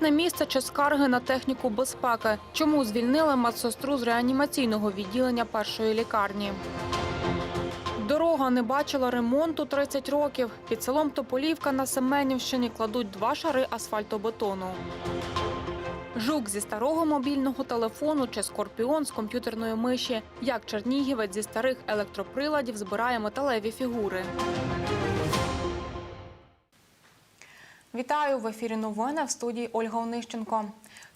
Декретне місце чи скарги на техніку безпеки. Чому звільнили медсестру з реанімаційного відділення першої лікарні? Дорога не бачила ремонту 30 років. Під селом Тополівка на Семенівщині кладуть два шари асфальтобетону. Жук зі старого мобільного телефону чи скорпіон з комп'ютерної миші. Як чернігівець зі старих електроприладів збирає металеві фігури. Вітаю в ефірі новини в студії Ольга Онищенко.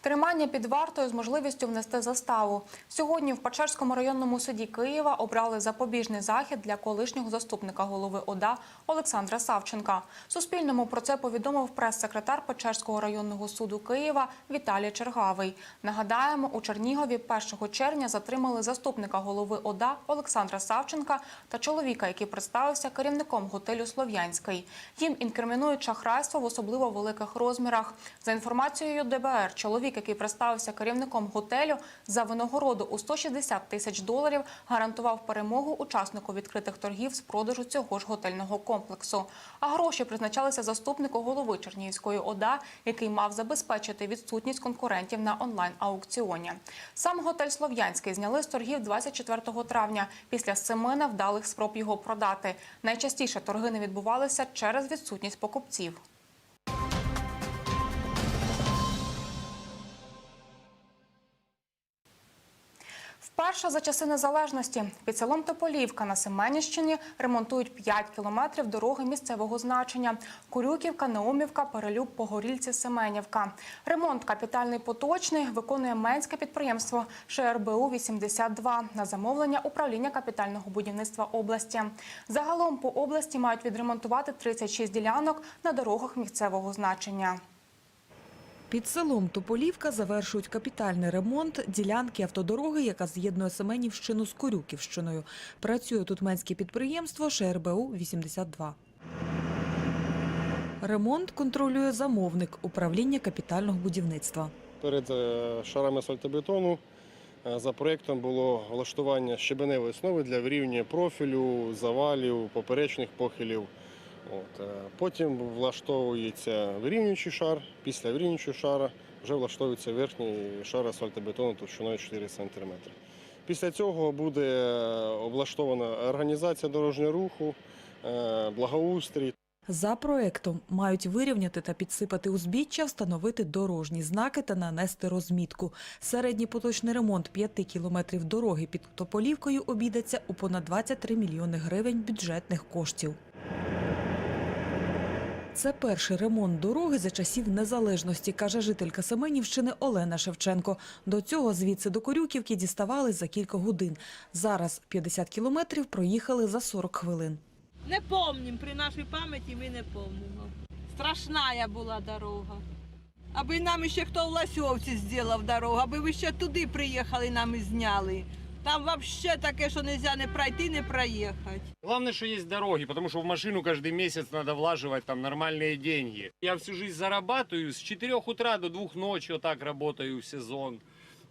Тримання під вартою з можливістю внести заставу. Сьогодні в Печерському районному суді Києва обрали запобіжний захід для колишнього заступника голови ОДА Олександра Савченка. Суспільному про це повідомив прес-секретар Печерського районного суду Києва Віталій Чергавий. Нагадаємо, у Чернігові 1 червня затримали заступника голови ОДА Олександра Савченка та чоловіка, який представився керівником готелю Слов'янський. Їм інкримінують шахрайство в особливо великих розмірах. За інформацією ДБР, чоловік, який представився керівником готелю, за винагороду у 160 тисяч доларів гарантував перемогу учаснику відкритих торгів з продажу цього ж готельного комплексу. А гроші призначалися заступнику голови Чернігівської ОДА, який мав забезпечити відсутність конкурентів на онлайн-аукціоні. Сам готель Слов'янський зняли з торгів 24 травня після семи невдалих спроб його продати. Найчастіше торги не відбувалися через відсутність покупців. Вперше за часи незалежності під селом Тополівка на Семенівщині ремонтують 5 кілометрів дороги місцевого значення. Курюківка, Неомівка, Перелюб, Погорільці, Семенівка. Ремонт капітальний поточний виконує менське підприємство ШРБУ 82 на замовлення управління капітального будівництва області. Загалом по області мають відремонтувати 36 ділянок на дорогах місцевого значення. Під селом Тополівка завершують капітальний ремонт ділянки автодороги, яка з'єднує Семенівщину з Корюківщиною. Працює тут менське підприємство ШРБУ 82. Ремонт контролює замовник управління капітального будівництва. Перед е, шарами асфальтобетону е, за проєктом було влаштування щебеневої основи для вирівнювання профілю, завалів, поперечних похилів. От. е, Потім влаштовується вирівнюючий шар, після вирівнюючого шара вже влаштовується верхній шар асфальтобетону товщиною 4 см. Після цього буде е, облаштована організація дорожнього руху, е, благоустрій. За проектом мають вирівняти та підсипати узбіччя, встановити дорожні знаки та нанести розмітку. Середній поточний ремонт 5 кілометрів дороги під Тополівкою обійдеться у понад 23 мільйони гривень бюджетних коштів. Це перший ремонт дороги за часів незалежності, каже жителька Семенівщини Олена Шевченко. До цього звідси до Корюківки діставались за кілька годин. Зараз 50 кілометрів проїхали за 40 хвилин. Не помнім, при нашій пам'яті ми не помнимо. Страшна була дорога. Аби нам ще хто в Ласьовці зробив дорогу, аби ви ще туди приїхали, нам і зняли. Там взагалі таке, що не можна не пройти, не проїхати. Главное, что есть дороги, потому что в машину каждый месяц надо влаживать там нормальные деньги. Я всю жизнь зарабатываю, с 4 утра до 2 ночи вот так работаю в сезон.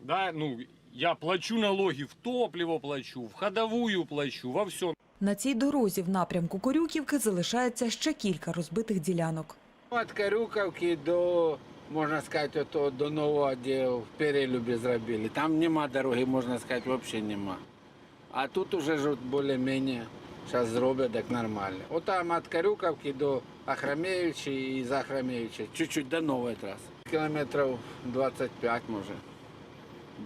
Да, ну, я плачу налоги, в топливо плачу, в ходовую плачу, во все. На цій дорозі в напрямку Корюківки залишається ще кілька розбитих ділянок. От Карюковки до, можна сказати, ото, до нового, де в Перелюбі зробили. Там нема дороги, можна сказати, взагалі нема. А тут уже ж от більш-менш зараз зроблять так нормально. От там від Карюковки до Ахрамєвича і з Ахрамєвича, чуть-чуть до нової траси. Кілометрів 25 може.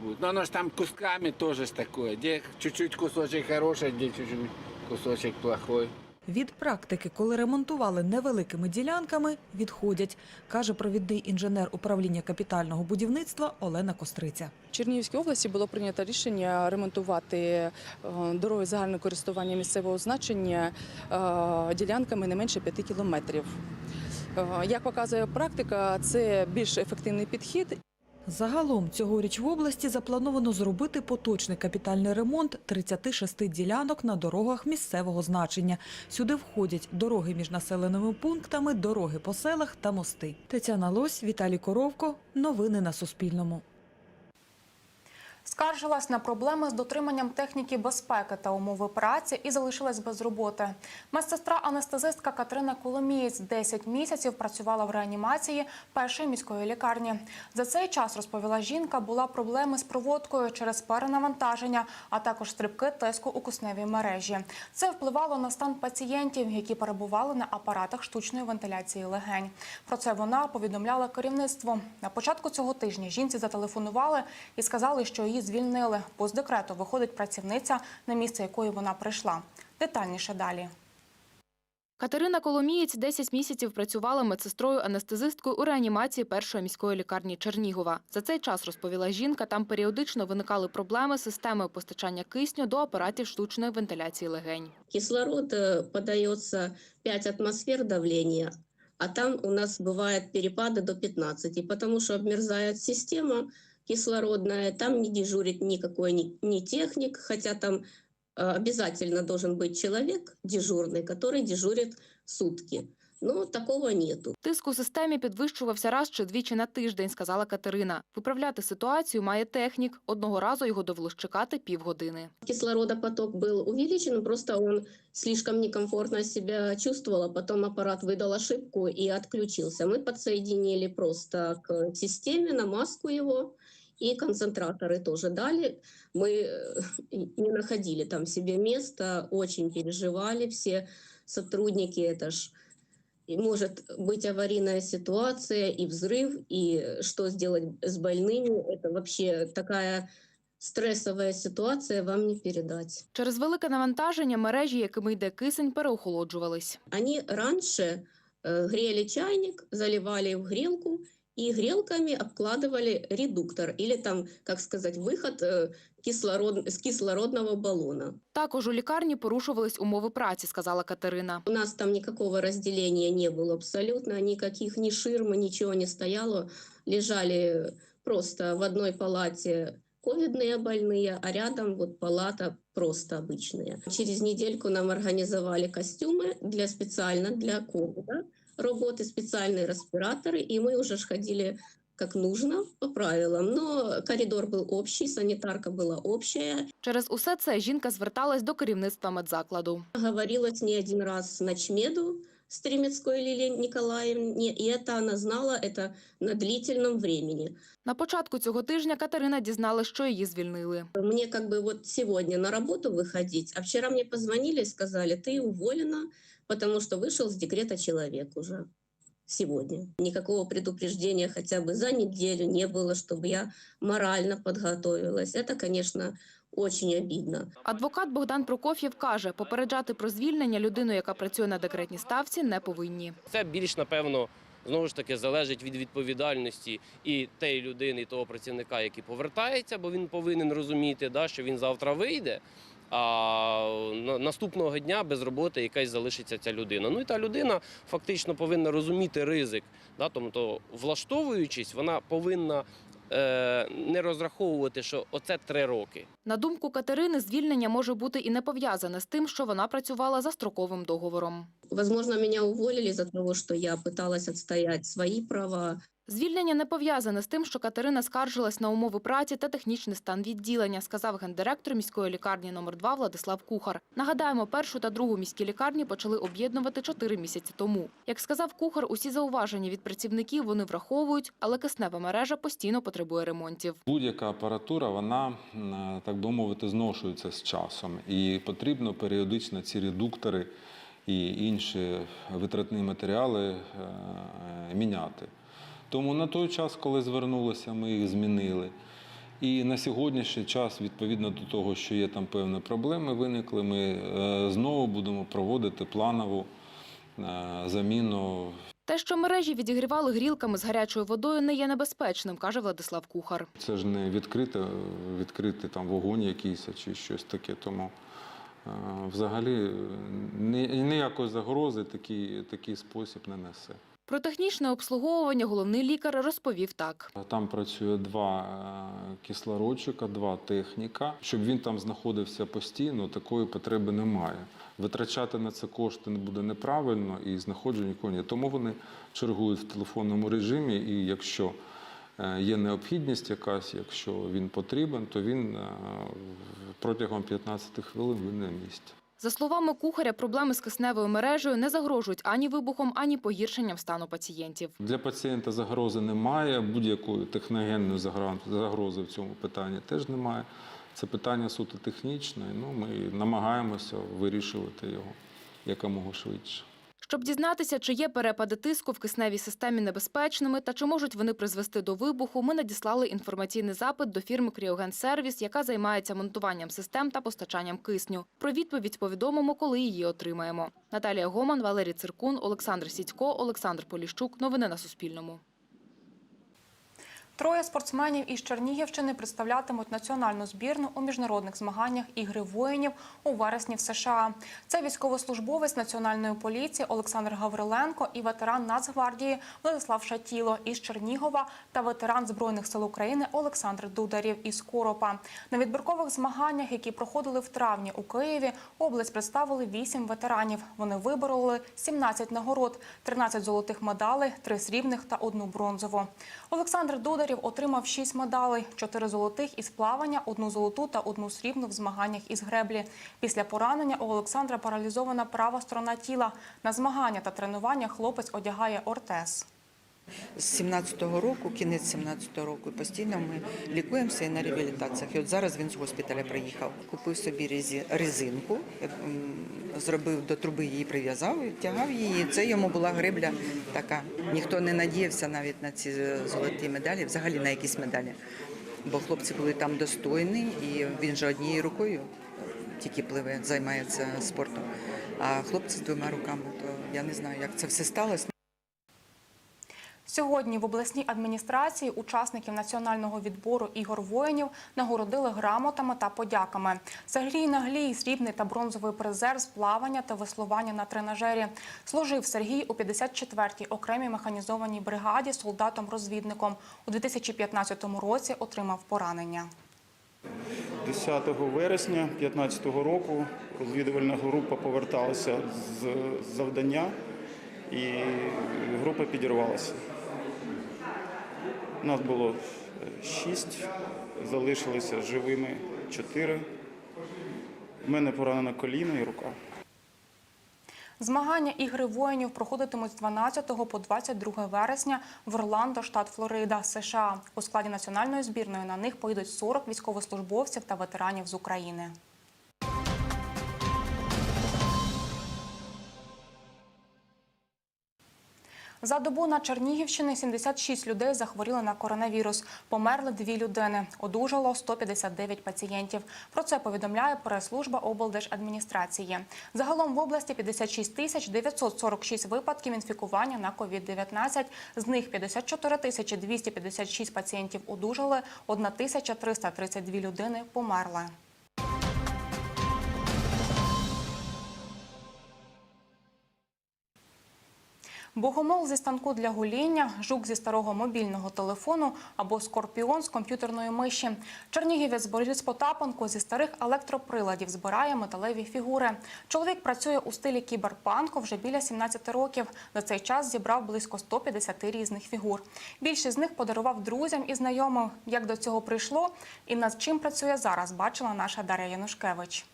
Буде. Ну, воно ж там кусками теж ж таке, де чуть-чуть кусочок хороший, де чуть-чуть кусочок плохой. Від практики, коли ремонтували невеликими ділянками, відходять, каже провідний інженер управління капітального будівництва Олена Костриця. В Чернігівській області було прийнято рішення ремонтувати е, дороги загального користування місцевого значення е, ділянками не менше 5 кілометрів. Е, Як показує практика, це більш ефективний підхід Загалом цьогоріч в області заплановано зробити поточний капітальний ремонт 36 ділянок на дорогах місцевого значення. Сюди входять дороги між населеними пунктами, дороги по селах та мости. Тетяна Лось, Віталій Коровко. Новини на Суспільному. Скаржилась на проблеми з дотриманням техніки безпеки та умови праці і залишилась без роботи. Медсестра-анестезистка Катерина Коломієць 10 місяців працювала в реанімації першої міської лікарні. За цей час, розповіла жінка, була проблеми з проводкою через перенавантаження, а також стрибки тиску у кисневій мережі. Це впливало на стан пацієнтів, які перебували на апаратах штучної вентиляції легень. Про це вона повідомляла керівництво. На початку цього тижня жінці зателефонували і сказали, що її звільнили. Бо з декрету виходить працівниця, на місце якої вона прийшла. Детальніше далі. Катерина Коломієць 10 місяців працювала медсестрою-анестезисткою у реанімації першої міської лікарні Чернігова. За цей час, розповіла жінка, там періодично виникали проблеми з системою постачання кисню до апаратів штучної вентиляції легень. Кислород э, подается 5 атмосфер давления, а там у нас бывают перепады до 15, потому что обмерзает система кислородная, там не дежурит никакой ни, ни техник, хотя там э, обязательно должен быть человек дежурный, который дежурит сутки. Но такого нету. Тиск у системі підвищувався раз чи двічі на тиждень, сказала Катерина. Виправляти ситуацію має технік. Одного разу його довелось чекати півгодини. Кислородопоток был увеличен, просто он слишком некомфортно себя чувствовал, а потом аппарат выдал ошибку и отключился. Мы подсоединили просто к системе, на маску его, и концентраторы тоже дали. Мы э, не находили там себе места, очень переживали все сотрудники, это ж и может быть аварийная ситуация, и взрыв, и что сделать с больными. Это вообще такая стрессовая ситуация, вам не передать. Через велике навантаження мережі, якими йде кисень, переохолоджувались. Они раньше э, грели чайник, заливали в грелку и грелками обкладывали редуктор или там, как сказать, выход э, кислород, с кислородного баллона. Також у лікарні порушувались умови праці, сказала Катерина. У нас там никакого разделения не было абсолютно, никаких ни ширм, ничего не стояло. Лежали просто в одной палате ковидные больные, а рядом вот палата просто обычная. Через недельку нам организовали костюмы для специально для ковида, работы специальные респираторы, и мы уже ж ходили как нужно по правилам. Но коридор был общий, санитарка была общая, Через усе це жінка зверталась до керівництва медзакладу. говорилось не один раз начмеду Стремецкой Лилии Николаевне, и это она знала это на длительном времени. На початку цього тижня Катерина дізналась, що її звільнили. Мне как бы вот сегодня на работу выходить, а вчера мне позвонили и сказали, ты уволена, потому что вышел с декрета человек уже сегодня. Никакого предупреждения хотя бы за неделю не было, чтобы я морально подготовилась. Это, конечно, очень обидно. Адвокат Богдан Прокоф'єв каже, попереджати про звільнення людину, яка працює на декретній ставці, не повинні. Це більш напевно знову ж таки залежить від відповідальності і тієї людини, і того працівника, який повертається, бо він повинен розуміти, да, що він завтра вийде. А на- наступного дня без роботи якась залишиться ця людина. Ну і та людина фактично повинна розуміти ризик. Да, тобто, влаштовуючись, вона повинна е, не розраховувати, що оце три роки. На думку Катерини, звільнення може бути і не пов'язане з тим, що вона працювала за строковим договором. Возможно, меня уволили из-за того, что я пыталась отстоять свои права, Звільнення не пов'язане з тим, що Катерина скаржилась на умови праці та технічний стан відділення, сказав гендиректор міської лікарні номер 2 Владислав Кухар. Нагадаємо, першу та другу міські лікарні почали об'єднувати чотири місяці тому. Як сказав Кухар, усі зауваження від працівників вони враховують, але киснева мережа постійно потребує ремонтів. Будь-яка апаратура, вона, так би мовити, зношується з часом. І потрібно періодично ці редуктори і інші витратні матеріали е, міняти. Тому на той час, коли звернулися, ми їх змінили. І на сьогоднішній час, відповідно до того, що є там певні проблеми, виникли, ми е, знову будемо проводити планову е, заміну Те, що мережі відігрівали грілками з гарячою водою, не є небезпечним, каже Владислав Кухар. Це ж не відкрите, відкритий там вогонь якийсь чи щось таке. Тому е, взагалі ніякої загрози такий, такий спосіб не несе. Про технічне обслуговування головний лікар розповів так. Там працює два е, кислородчика, два техніка. Щоб він там знаходився постійно, такої потреби немає. Витрачати на це кошти не буде неправильно і знаходження нікого ні. Тому вони чергують в телефонному режимі. І якщо е, є необхідність якась, якщо він потрібен, то він е, протягом 15 хвилин він на місці. За словами кухаря, проблеми з кисневою мережею не загрожують ані вибухом, ані погіршенням стану пацієнтів. Для пацієнта загрози немає, будь-якої техногенної загрози в цьому питанні теж немає. Це питання суто технічне. Ну, ми намагаємося вирішувати його якомога швидше. Щоб дізнатися, чи є перепади тиску в кисневій системі небезпечними та чи можуть вони призвести до вибуху, ми надіслали інформаційний запит до фірми Кріоген Сервіс, яка займається монтуванням систем та постачанням кисню. Про відповідь повідомимо, коли її отримаємо. Наталія Гоман, Валерій Циркун, Олександр Сідько, Олександр Поліщук. Новини на Суспільному. Троє спортсменів із Чернігівщини представлятимуть національну збірну у міжнародних змаганнях ігри воїнів у вересні в США. Це військовослужбовець національної поліції Олександр Гавриленко і ветеран Нацгвардії Владислав Шатіло із Чернігова та ветеран збройних сил України Олександр Дударів із Коропа. На відбіркових змаганнях, які проходили в травні у Києві, область представили вісім ветеранів. Вони вибороли 17 нагород, 13 золотих медалей, 3 срібних та одну бронзову. Олександр Дударів отримав 6 медалей, 4 золотих із плавання, одну золоту та одну срібну в змаганнях із греблі. Після поранення у Олександра паралізована права сторона тіла. На змагання та тренування хлопець одягає ортез. З 17-го року, кінець 17-го року, постійно ми лікуємося і на реабілітаціях. І от зараз він з госпіталя приїхав. Купив собі резинку, зробив до труби її, прив'язав, тягав її. Це йому була гребля така. Ніхто не надіявся навіть на ці е, золоті медалі, взагалі на якісь медалі. Бо хлопці були там достойні, і він же однією рукою тільки пливе, займається спортом. А хлопці з двома руками, то я не знаю, як це все сталося. Сьогодні в обласній адміністрації учасників національного відбору ігор воїнів нагородили грамотами та подяками. Сергій Наглій, срібний та бронзовий призер з плавання та веслування на тренажері. Служив Сергій у 54-й окремій механізованій бригаді солдатом-розвідником. У 2015 році отримав поранення. 10 вересня 2015 року розвідувальна група поверталася з завдання і група підірвалася. Нас було е, шість, залишилися живими чотири. У мене поранено коліно і рука. Змагання ігри воїнів проходитимуть з 12 по 22 вересня в Орландо, штат Флорида, США. У складі національної збірної на них поїдуть 40 військовослужбовців та ветеранів з України. За добу на Чернігівщині 76 людей захворіли на коронавірус. Померли дві людини. Одужало 159 пацієнтів. Про це повідомляє прес-служба облдержадміністрації. Загалом в області 56 тисяч 946 випадків інфікування на COVID-19. З них 54 тисячі 256 пацієнтів одужали, 1332 людини померли. Богомол зі станку для гоління, жук зі старого мобільного телефону або скорпіон з комп'ютерної миші. Чернігівець Борис Потапенко зі старих електроприладів збирає металеві фігури. Чоловік працює у стилі кіберпанку вже біля 17 років. За цей час зібрав близько 150 різних фігур. Більшість з них подарував друзям і знайомим. Як до цього прийшло і над чим працює зараз, бачила наша Дар'я Янушкевич.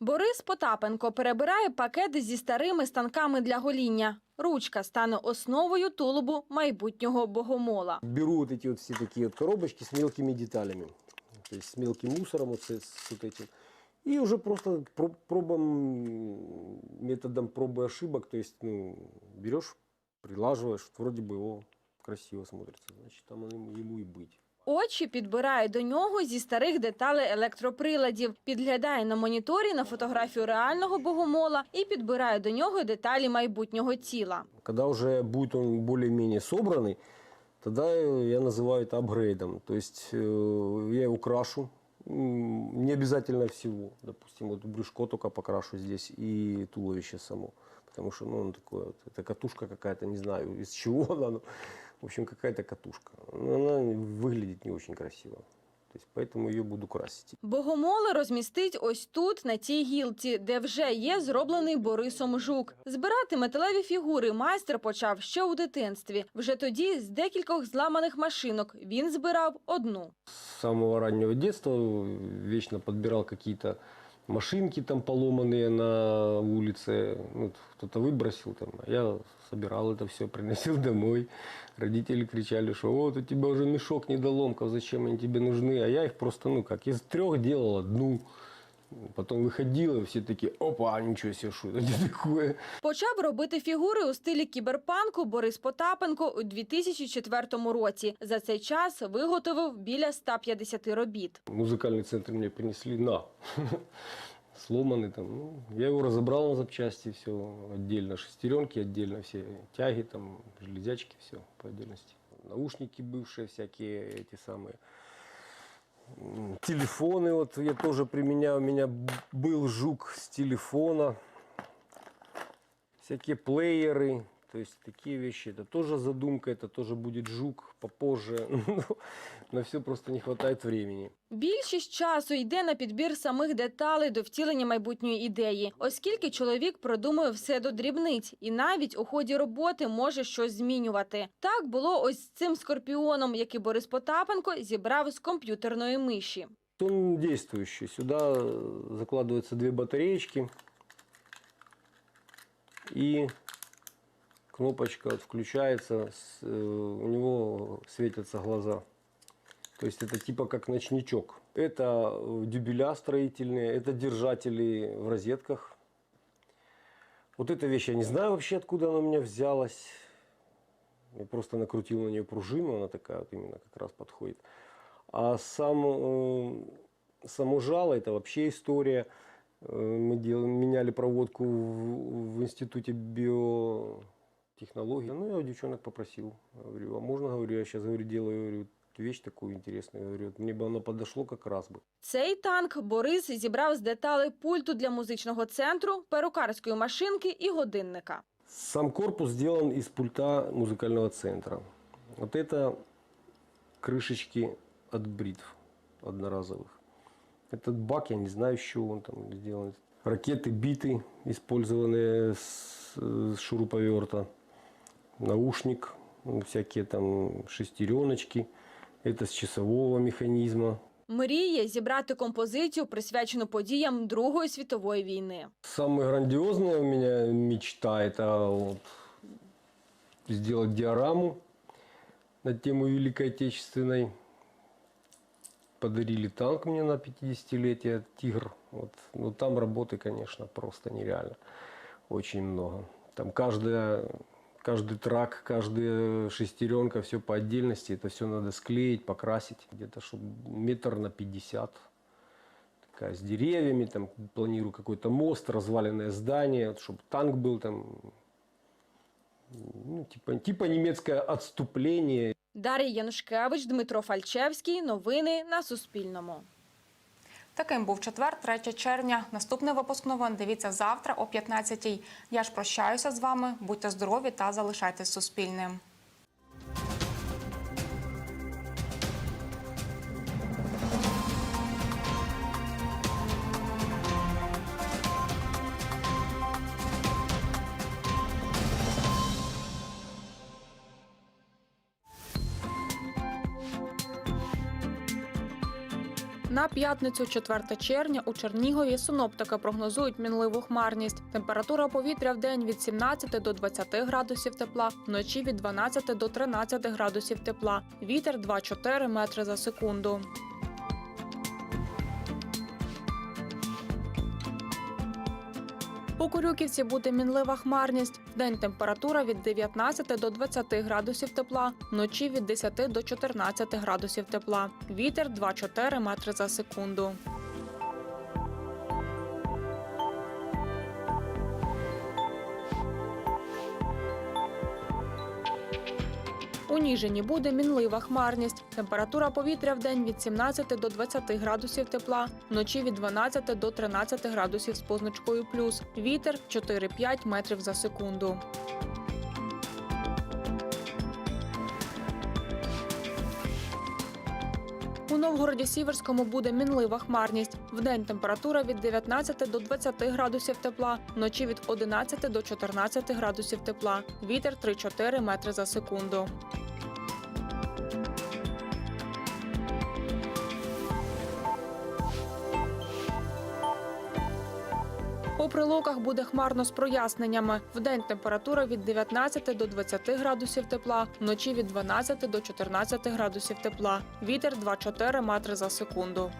Борис Потапенко перебирає пакети зі старими станками для гоління. Ручка стане основою тулубу майбутнього богомола. Беру вот эти вот все такие вот коробочки с мелкими деталями, то есть с мелким мусором вот, с, с вот этим. И уже просто про- пробом, методом пробы и ошибок, то есть ну, берешь, прилаживаешь, вот вроде бы его красиво смотрится, значит там он ему, ему и быть. Очі підбирає до нього зі старих деталей електроприладів, підглядає на моніторі на фотографію реального богомола і підбирає до нього деталі майбутнього тіла. Когда уже будет он более-менее собранный, тогда э, я называю это апгрейдом. То есть э, я его крашу, м, не обязательно всего. Допустим, вот брюшко только покрашу здесь и туловище само. Потому что ну, он такое, вот, это катушка какая-то, не знаю из чего она. в общем, какая-то катушка. Но Она выглядит не очень красиво. Поэтому ее буду красить. Богомоли розмістить ось тут, на цій гілці, де вже є зроблений Борисом жук. Збирати металеві фігури майстер почав ще у дитинстві. Вже тоді з декількох зламаних машинок він збирав одну. С самого раннего детства вечно подбирал какие-то машинки там поломанные на улице. Ну, кто-то выбросил там, а я собирал это все, приносил домой. Родители кричали, что вот у тебя уже мешок недоломков, зачем они тебе нужны? А я их просто, ну как, из трех делал одну. Потом выходил, и все такие, опа, ничего себе, что это такое? Почав робити фігури у стилі кіберпанку Борис Потапенко у 2004 році. За цей час виготовив біля 150 робіт. Музыкальный центр мне принесли на. Сломанный там. Ну, я его разобрал на запчасти, все отдельно. Шестеренки отдельно, все тяги там, железячки, все по отдельности. Наушники бывшие всякие, эти самые. М, Телефоны вот я тоже применяю. У меня б- был жук с телефона. Всякие плееры. То есть такие вещи. Это тоже задумка, это тоже будет жук попозже. Ну, На все просто не хватает времени. Більшість часу йде на підбір самих деталей до втілення майбутньої ідеї, оскільки чоловік продумує все до дрібниць і навіть у ході роботи може щось змінювати. Так було ось з цим скорпіоном, який Борис Потапенко зібрав з комп'ютерної миші. Он действующий. Сюда э, закладываются две батареечки. И Кнопочка вот включается, с, э, у него светятся глаза. То есть это типа как ночничок. Это э, дюбеля строительные, это держатели в розетках. Вот эта вещь я не знаю вообще, откуда она у меня взялась. Я просто накрутил на нее пружину, она такая вот именно как раз подходит. А сам, э, само жало это вообще история. Мы дел- меняли проводку в, в институте биотехнологий. Ну, я у девчонок попросил. Говорю, а можно, говорю, я сейчас говорю, делаю говорю, вещь такую интересную. Говорю, вот мне бы оно подошло как раз бы. Цей танк Борис зібрав з деталей пульту для музичного центру, перукарської машинки і годинника. Сам корпус сделан из пульта музыкального центра. Вот это крышечки от бритв одноразовых. Этот бак, я не знаю, из чего он там сделан. Ракеты, биты, использованные с, э, с шуруповерта. Наушник, ну, всякие там шестереночки. Это с часового механизма. Мріє зібрати композицію, присвячену подіям Другої світової війни. Самая грандиозная у меня мечта это вот сделать диораму на тему Великой Отечественной. Подарили танк мне на 50-летие, Тигр. Вот. Но там работы, конечно, просто нереально. Очень много. Там каждая, каждый трак, каждая шестеренка, все по отдельности. Это все надо склеить, покрасить. Где-то чтобы метр на 50 такая с деревьями, там планирую какой-то мост, разваленное здание, чтобы танк был там, ну, типа, типа немецкое отступление. Дар'я Янушкевич, Дмитро Фальчевський. Новини на Суспільному. Таким був четвер, 3 червня. Наступний випуск новин дивіться завтра о 15-й. Я ж прощаюся з вами. Будьте здорові та залишайтесь суспільним. На п'ятницю, 4 червня, у Чернігові синоптики прогнозують мінливу хмарність. Температура повітря в день від 17 до 20 градусів тепла, вночі від 12 до 13 градусів тепла. Вітер 2-4 метри за секунду. У Курюківці буде мінлива хмарність. Вдень температура від 19 до 20 градусів тепла, вночі від 10 до 14 градусів тепла. Вітер 2-4 метри за секунду. У Ніжині буде мінлива хмарність. Температура повітря в день від 17 до 20 градусів тепла, вночі від 12 до 13 градусів з позначкою плюс. Вітер 4-5 метрів за секунду. У Новгороді Сіверському буде мінлива хмарність. Вдень температура від 19 до 20 градусів тепла, вночі від 11 до 14 градусів тепла. Вітер 3-4 метри за секунду. Прилуках буде хмарно з проясненнями. Вдень температура від 19 до 20 градусів тепла, вночі від 12 до 14 градусів тепла. Вітер 2-4 метри за секунду.